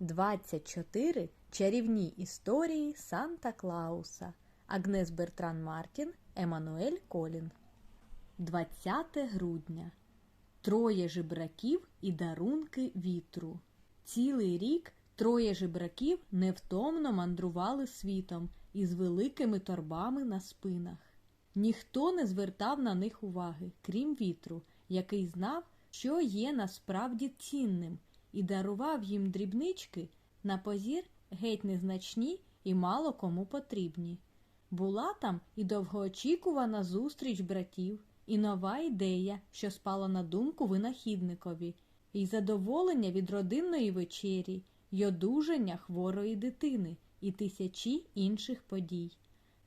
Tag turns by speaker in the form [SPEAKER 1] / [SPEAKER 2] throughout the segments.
[SPEAKER 1] 24 чарівні історії Санта Клауса. Агнес Бертран Мартін, Еммануель Колін. 20 грудня. Троє жебраків і дарунки вітру. Цілий рік троє жебраків невтомно мандрували світом із великими торбами на спинах. Ніхто не звертав на них уваги, крім вітру, який знав, що є насправді цінним, і дарував їм дрібнички на позір геть незначні і мало кому потрібні. Була там і довгоочікувана зустріч братів, і нова ідея, що спала на думку винахідникові, і задоволення від родинної вечері, й одужання хворої дитини, і тисячі інших подій.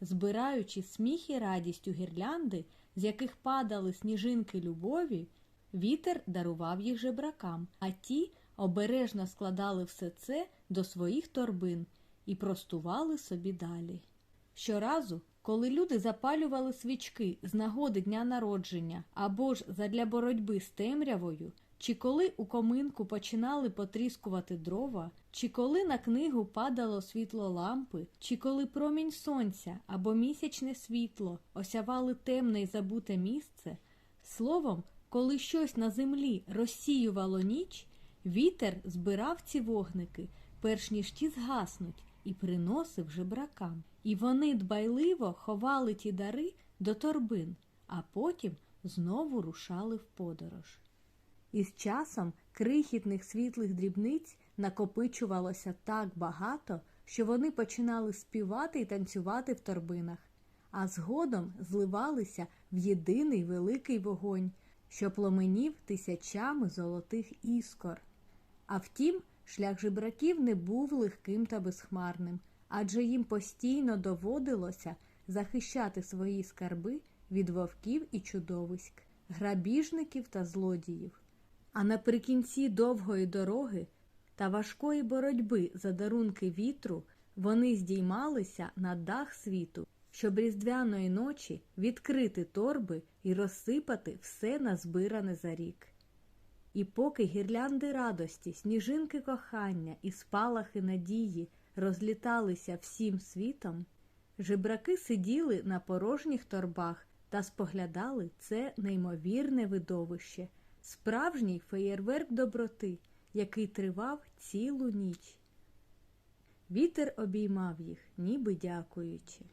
[SPEAKER 1] Збираючи сміх і радість у гірлянди, з яких падали сніжинки любові, вітер дарував їх жебракам, а ті обережно складали все це до своїх торбин і простували собі далі. Щоразу, коли люди запалювали свічки з нагоди дня народження або ж задля боротьби з темрявою, чи коли у коминку починали потріскувати дрова, чи коли на книгу падало світло лампи, чи коли промінь сонця або місячне світло осявали темне й забуте місце, словом, коли щось на землі розсіювало ніч, вітер збирав ці вогники, перш ніж ті згаснуть, і приносив жебракам. І вони дбайливо ховали ті дари до торбин, а потім знову рушали в подорож. Із часом крихітних світлих дрібниць накопичувалося так багато, що вони починали співати і танцювати в торбинах, а згодом зливалися в єдиний великий вогонь, що пломенів тисячами золотих іскор. А втім, шлях жебраків не був легким та безхмарним, адже їм постійно доводилося захищати свої скарби від вовків і чудовиськ, грабіжників та злодіїв. А наприкінці довгої дороги та важкої боротьби за дарунки вітру вони здіймалися на дах світу, щоб різдвяної ночі відкрити торби і розсипати все назбиране за рік. І поки гірлянди радості, сніжинки кохання і спалахи надії розліталися всім світом, жебраки сиділи на порожніх торбах та споглядали це неймовірне видовище, справжній феєрверк доброти, який тривав цілу ніч. Вітер обіймав їх, ніби дякуючи.